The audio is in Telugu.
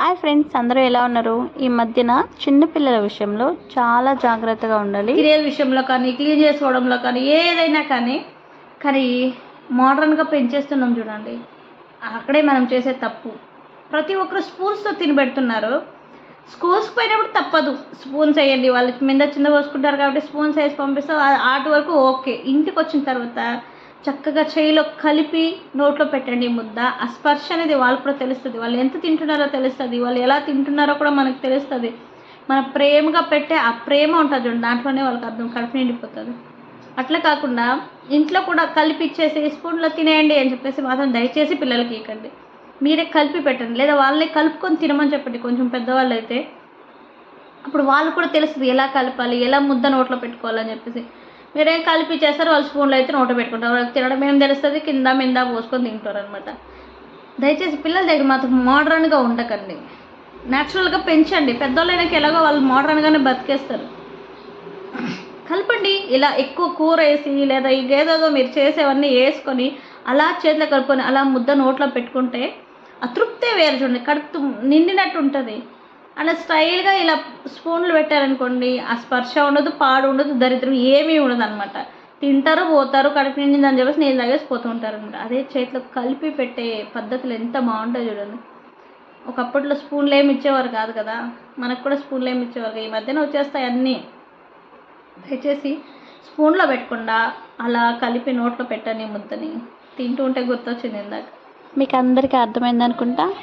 హాయ్ ఫ్రెండ్స్ అందరూ ఎలా ఉన్నారు? ఈ మధ్యన చిన్నపిల్లల విషయంలో చాలా జాగ్రత్తగా ఉండాలి. సీరియల్ విషయంలో కానీ క్లీన్ చేసుకోవడంలో కానీ ఏదైనా కానీ కానీ మోడర్న్గా పెంచేస్తున్నాం చూడండి. అక్కడే మనం చేసే తప్పు. ప్రతి ఒక్కరు స్పూన్స్తో తినబెడుతున్నారు స్కూల్స్కి పోయినప్పుడు తప్పదు. స్పూన్స్ వేయండి వాళ్ళకి మీద చిన్న పోసుకుంటారు కాబట్టి స్పూన్స్ వేసి పంపిస్తే ఆ- ఆటి వరకు ఓకే. ఇంటికి వచ్చిన తర్వాత చక్కగా చేయిలో కలిపి నోట్లో పెట్టండి ముద్ద. ఆ స్పర్శ అనేది వాళ్ళు కూడా తెలుస్తుంది. వాళ్ళు ఎంత తింటున్నారో తెలుస్తుంది. వాళ్ళు ఎలా తింటున్నారో కూడా మనకు తెలుస్తుంది. మన ప్రేమగా పెట్టే ఆ ప్రేమ ఉంటుంది చూడండి. దాంట్లోనే వాళ్ళకి అర్థం కడుపు నిండిపోతుంది. అట్లా కాకుండా ఇంట్లో కూడా కలిపి ఇచ్చేసి స్పూన్లో తినేయండి అని చెప్పేసి మాత్రం దయచేసి పిల్లలకి ఇవ్వకండి మీరే కలిపి పెట్టండి. లేదా వాళ్ళే కలుపుకొని తినమని చెప్పండి. కొంచెం పెద్దవాళ్ళు అయితే అప్పుడు వాళ్ళు కూడా తెలుస్తుంది ఎలా కలపాలి ఎలా ముద్ద నోట్లో పెట్టుకోవాలని చెప్పేసి. మీరేం కలిపి చేస్తారు వాళ్ళు స్పూన్లు అయితే నోట పెట్టుకుంటారు. వాళ్ళకి తినడం ఏం తెలుస్తుంది? కింద మింద పోసుకొని తింటారు అనమాట దయచేసి పిల్లల దగ్గర మాత్రం మోడ్రన్గా ఉండకండి. న్యాచురల్గా పెంచండి. పెద్దోళ్ళైనాక ఎలాగో వాళ్ళు మోడ్రన్గానే బతికేస్తారు. కలపండి. ఇలా ఎక్కువ కూర వేసి లేదా ఇంకేదేదో మీరు చేసేవన్నీ వేసుకొని అలా చేతిలో కలుపుకొని అలా ముద్ద నోట్లో పెట్టుకుంటే ఆ తృప్తే వేరు చూడండి. కడుపు నిండినట్టు ఉంటుంది. అలా స్టైల్గా ఇలా స్పూన్లు పెట్టారనుకోండి ఆ స్పర్శ ఉండదు పాడు ఉండదు దరిద్రం ఏమీ ఉండదు అనమాట తింటారు పోతారు కడుపు నిండిందని చెప్పేసి నేను తాగేసి పోతూ ఉంటారు అనమాట అదే చేతిలో కలిపి పెట్టే పద్ధతులు ఎంత బాగుంటాయి చూడండి. ఒకప్పట్లో స్పూన్లు ఏమి ఇచ్చేవారు కాదు కదా. మనకు కూడా స్పూన్లు ఏమి ఇచ్చేవారు ఈ మధ్యన వచ్చేస్తాయి అన్నీ. దయచేసి స్పూన్లో పెట్టకుండా అలా కలిపి నోట్లో పెట్టని ముద్దని. తింటూ ఉంటే గుర్తొచ్చింది ఇందాక. మీకు అందరికీ అర్థమైంది అనుకుంటా.